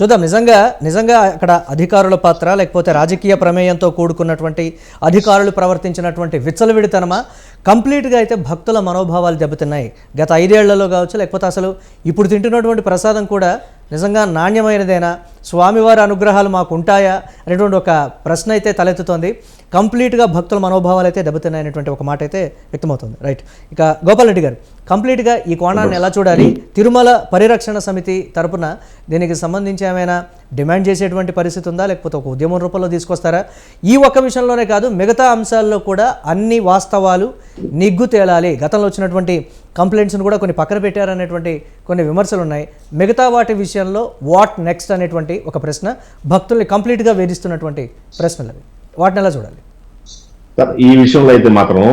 చూద్దాం నిజంగా నిజంగా అక్కడ అధికారుల పాత్ర లేకపోతే రాజకీయ ప్రమేయంతో కూడుకున్నటువంటి అధికారులు ప్రవర్తించినటువంటి విచ్చలవిడితనమా? కంప్లీట్గా అయితే భక్తుల మనోభావాలు దెబ్బతిన్నాయి. గత ఐదేళ్ళలో కావచ్చు లేకపోతే అసలు ఇప్పుడు తింటున్నటువంటి ప్రసాదం కూడా నిజంగా నాణ్యమైనదేనా? స్వామివారి అనుగ్రహాలు మాకు ఉంటాయా అనేటువంటి ఒక ప్రశ్న అయితే తలెత్తుతోంది. కంప్లీట్గా భక్తుల మనోభావాలు అయితే దెబ్బతిన్నాయనేటువంటి ఒక మాట అయితే వ్యక్తమవుతుంది. రైట్. ఇక గోపాల్ రెడ్డి గారు కంప్లీట్గా ఈ కోణాన్ని ఎలా చూడాలి? తిరుమల పరిరక్షణ సమితి తరపున దీనికి సంబంధించి ఏమైనా డిమాండ్ చేసేటువంటి పరిస్థితి ఉందా? లేకపోతే ఒక ఉద్యమం రూపంలో తీసుకొస్తారా? ఈ ఒక్క విషయంలోనే కాదు మిగతా అంశాల్లో కూడా అన్ని వాస్తవాలు నిగ్గు తేలాలి. గతంలో వచ్చినటువంటి కంప్లైంట్స్ను కూడా కొన్ని పక్కన పెట్టారనేటువంటి కొన్ని విమర్శలు ఉన్నాయి. మిగతా వాటి విషయంలో వాట్ నెక్స్ట్ అనేటువంటి ఒక ప్రశ్న భక్తుల్ని కంప్లీట్గా వేధిస్తున్నటువంటి ప్రశ్నలు అవి వాటిని ఎలా చూడాలి? సార్ ఈ విషయంలో అయితే మాత్రం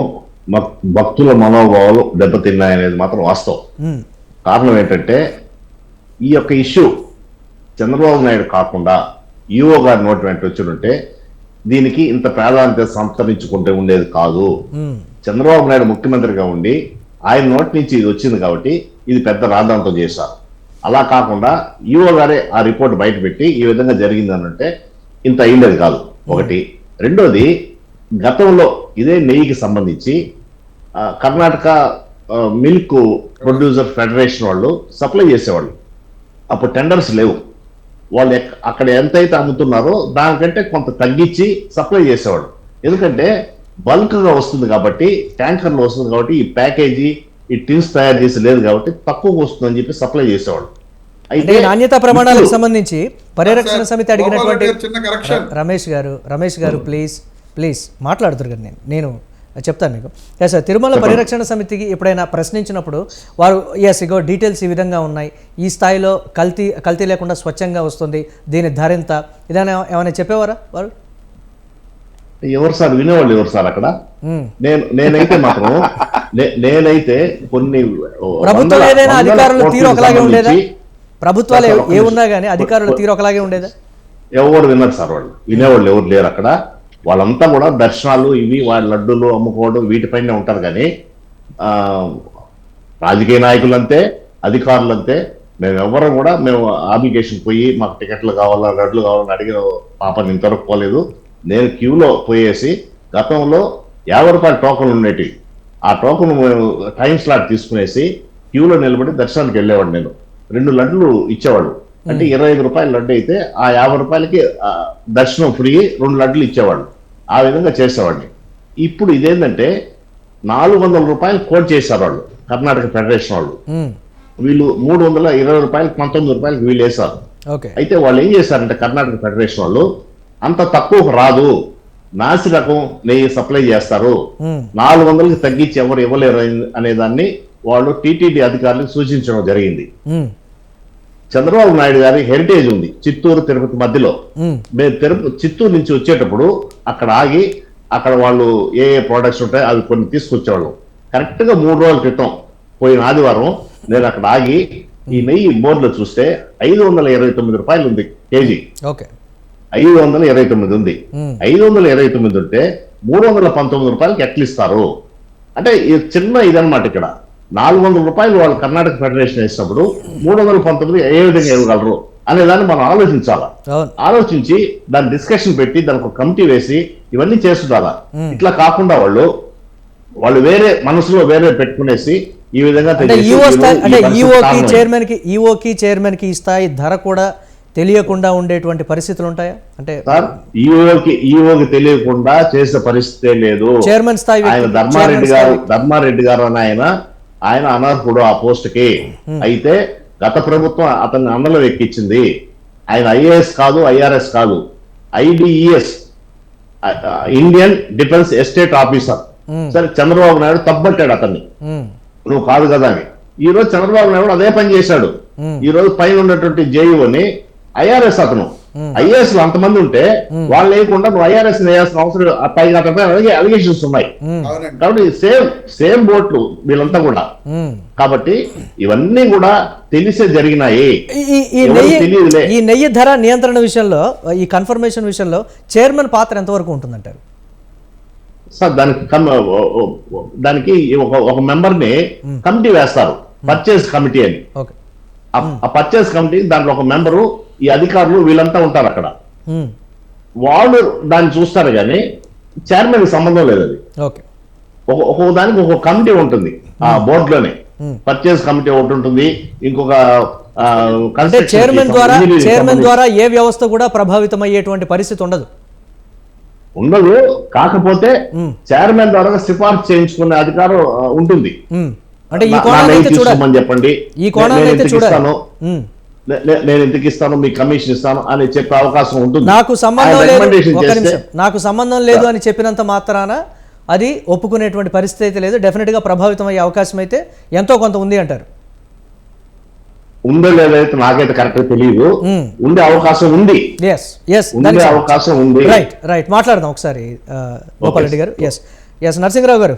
భక్తుల మనోభావాలు దెబ్బతిన్నాయనేది మాత్రం వాస్తవం. కారణం ఏంటంటే ఈ యొక్క ఇష్యూ చంద్రబాబు నాయుడు కాకుండా ఈఓ గారి నోటి వెంట వచ్చింటే దీనికి ఇంత ప్రాధాన్యత సంతరించుకుంటే ఉండేది కాదు. చంద్రబాబు నాయుడు ముఖ్యమంత్రిగా ఉండి ఆయన నోటి నుంచి ఇది వచ్చింది కాబట్టి ఇది పెద్ద రాద్ధాంతం చేశారు. అలా కాకుండా ఈఓ గారే ఆ రిపోర్ట్ బయట పెట్టి ఈ విధంగా జరిగింది అనంటే ఇంత అయిండేది కాదు. ఒకటి రెండోది గతంలో ఇదే నెయ్యికి సంబంధించి కర్ణాటక మిల్క్ ప్రొడ్యూసర్ ఫెడరేషన్ వాళ్ళు సప్లై చేసేవాళ్ళు. అప్పుడు టెండర్స్ లేవు. వాళ్ళు అక్కడ ఎంతైతే అమ్ముతున్నారో దానికంటే కొంత తగ్గించి సప్లై చేసేవాడు ఎందుకంటే బల్క్గా వస్తుంది కాబట్టి ట్యాంకర్లు వస్తుంది కాబట్టి ఈ ప్యాకేజీ ఈ టిన్స్ తయారు చేసి లేదు కాబట్టి తక్కువ వస్తుందని చెప్పి సప్లై చేసేవాడు ఈ నాణ్యతా ప్రమాణాలకు సంబంధించి పరిరక్షణ సమితి అడిగినటువంటి. రమేష్ గారు రమేష్ గారు ప్లీజ్ ప్లీజ్ మాట్లాడుతురు కదా నేను నేను చెప్తాను మీకు. ఎస్ సార్ తిరుమల పరిరక్షణ సమితికి ఎప్పుడైనా ప్రశ్నించినప్పుడు వారు ఎస్ ఇగో డీటెయిల్స్ ఈ విధంగా ఉన్నాయి. ఈ స్థాయిలో కల్తీ కల్తీ లేకుండా స్వచ్ఛంగా వస్తుంది. దీని ధర ఎంత? ఇదైనా ఏమైనా చెప్పేవారా వారు ఎవరు సార్? వినేవాళ్ళు ఎవరు సార్ అక్కడ. నేను నేనైతే మాత్రం నేనైతే కొన్ని ప్రభుత్వం ఏదైనా అధికారుల తీరు ఒకలాగే ఉండేదా? ప్రభుత్వాలు ఏ-. ఉన్నా కానీ అధికారుల తీరు ఒకలాగే ఉండేదా? ఎవరు విన్నారు సార్ వాళ్ళు? వినేవాళ్ళు ఎవరు లేరు అక్కడ. వాళ్ళంతా కూడా దర్శనాలు ఇవి వాళ్ళ లడ్డూలు అమ్ముకోవడం వీటిపైనే ఉంటారు కానీ రాజకీయ నాయకులంతే అధికారులంతే మేము ఎవరం కూడా మేము అప్లికేషన్ పోయి మాకు టికెట్లు కావాలా లడ్లు కావాలని అడిగిన పాపని ఇంతవరకు పోలేదు. నేను క్యూలో పోయేసి గతంలో యాభై రూపాయల టోకన్లు ఉండేటివి. ఆ టోకన్ టైం స్లాట్ తీసుకునేసి క్యూలో నిలబడి దర్శనానికి వెళ్ళేవాడు నేను. రెండు లడ్లు ఇచ్చేవాడు అంటే ఇరవై ఐదు రూపాయల లడ్డు అయితే ఆ యాభై రూపాయలకి దర్శనం ఫ్రీ రెండు లడ్లు ఇచ్చేవాడు ఆ విధంగా చేసేవాడిని. ఇప్పుడు ఇదేంటంటే నాలుగు వందల రూపాయలు కోట్ చేశారు వాళ్ళు కర్ణాటక ఫెడరేషన్ వాళ్ళు. వీళ్ళు మూడు వందల ఇరవై రూపాయలు పంతొమ్మిది రూపాయలకి వీళ్ళు వేశారు. అయితే వాళ్ళు ఏం చేశారంటే కర్ణాటక ఫెడరేషన్ వాళ్ళు అంత తక్కువకు రాదు నాసి రకం నెయ్యి సప్లై చేస్తారు. నాలుగు వందలకి తగ్గించి ఎవరు ఇవ్వలేరు అనే దాన్ని వాళ్ళు టీటీడీ అధికారులకు సూచించడం జరిగింది. చంద్రబాబు నాయుడు గారి హెరిటేజ్ ఉంది చిత్తూరు తిరుపతి మధ్యలో. మ్మ్. తిరుపతి చిత్తూరు నుంచి వచ్చేటప్పుడు అక్కడ ఆగి అక్కడ వాళ్ళు ఏ ఏ ప్రోడక్ట్స్ ఉంటాయో అవి కొన్ని తీసుకొచ్చేవాళ్ళం. కరెక్ట్గా మూడు రోజుల క్రితం పోయిన ఆదివారం నేను అక్కడ ఆగి ఈ నెయ్యి బోర్డులో చూస్తే ఐదు వందల ఇరవై తొమ్మిది రూపాయలు ఉంది కేజీ. ఓకే. ఐదు వందల ఇరవై తొమ్మిది ఉంది. ఐదు వందల ఇరవై తొమ్మిది ఉంటే మూడు వందల పంతొమ్మిది రూపాయలకి ఎట్లా ఇస్తారు అంటే ఇది చిన్న ఇదన్నమాట ఇక్కడ. నాలుగు వందల రూపాయలు వాళ్ళు కర్ణాటక ఫెడరేషన్ వేసినప్పుడు మూడు వందల పంతొమ్మిది ఏ విధంగా ఇవ్వగలరు అనే దాన్ని మనం ఆలోచించాలా? ఆలోచించి దాని డిస్కషన్ పెట్టి దానికి ఒక కమిటీ వేసి ఇవన్నీ చేస్తుండాలా? ఇట్లా కాకుండా వాళ్ళు వాళ్ళు వేరే మనసులో వేరే పెట్టుకునేసి ఈ విధంగా ఈఓకి. చైర్మన్కి ఈఓకి చైర్మన్కి ఈ స్థాయి ధర కూడా తెలియకుండా ఉండేటువంటి పరిస్థితులు ఉంటాయా? అంటే సార్ ఈఓకి ఈఓకి తెలియకుండా చేసే పరిస్థితే లేదు. చైర్మన్ స్థాయి ఆయన ధర్మారెడ్డి గారు ధర్మారెడ్డి గారు అని ఆయన ఆయన అనర్హుడు ఆ పోస్ట్కి అయితే గత ప్రభుత్వం అతన్ని అమలు ఎక్కించింది. ఆయన ఐఏఎస్ కాదు ఐఆర్ఎస్ కాదు. IDES Indian defence estate officer. సరే చంద్రబాబు నాయుడు తప్పట్టాడు అతన్ని. నువ్వు కాదు కదా అని. ఈ రోజు చంద్రబాబు నాయుడు అదే పని చేశాడు. ఈ రోజు పైన ఉన్నటువంటి జేఈఓని ఐఆర్ఎస్ అతను. ఐఏఎస్లో అంతమంది ఉంటే వాళ్ళు లేకుండా నువ్వు ఐఆర్ఎస్ వేయాల్సిన అవసరం పైగా అలాగే అలిగేషన్స్ ఉన్నాయి. అవునండి. కాబట్టి సేమ్ సేమ్ బోట్లు వీళ్ళంతా కూడా. కాబట్టి ఇవన్నీ కూడా తెలిసే జరిగినాయి. ఈ- నెయ్యి తెలియదులే. ఈ నెయ్యి ధర నియంత్రణ విషయంలో ఈ కన్ఫర్మేషన్ విషయంలో చైర్మన్ పాత్ర ఎంతవరకు ఉంటుందంటారు? సార్ దానికి దానికి ఒక ఒక మెంబర్ని కమిటీ వేస్తారు. పర్చేస్ కమిటీ అని. ఓకే ఆ- ఆ పర్చేస్ కమిటీ దాంట్లో ఒక మెంబరు ఈ అధికారులు వీళ్ళంతా ఉంటారు అక్కడ. వాళ్ళు దాన్ని చూస్తారు కానీ చైర్మన్కి సంబంధం లేదు అది. ఒక్కొక్క దానికి ఒక కమిటీ ఉంటుంది ఆ బోర్డులోనే. పర్చేస్ కమిటీ ఒకటి ఉంటుంది ఇంకొక చైర్మన్ ద్వారా చైర్మన్ ద్వారా ఏ వ్యవస్థ కూడా ప్రభావితం అయ్యేటువంటి పరిస్థితి ఉండదు. ఉండదు కాకపోతే చైర్మన్ ద్వారా సిఫార్సు చేయించుకునే అధికారం ఉంటుంది. అంటే ఈ కోణాన్ని చూడాలి. చెప్పండి. ఈ కోణాన్ని చూడాలి. నేను ఇంతకి ఇస్తాను? మీకు కమిషన్ ఇస్తాను అని చెప్పే అవకాశం ఉంటుంది. నాకు సంబంధం లేదు. నాకు సంబంధం లేదు అని చెప్పినంత మాత్రాన అది ఒప్పుకునేటువంటి పరిస్థితి అయితే లేదు. డెఫినెట్గా ప్రభావితం అయ్యే అవకాశం అయితే ఎంతో కొంత ఉంది అంటారు. ఉందో లేదో అయితే నాకైతే కరెక్ట్ తెలియదు. ఉండే అవకాశం ఉంది. ఎస్ ఎస్ ఉండే అవకాశం ఉంది. రైట్ రైట్ మాట్లాడదాం ఒకసారి గోపాల్ రెడ్డి గారు. ఎస్ ఎస్ నరసింహరావు గారు.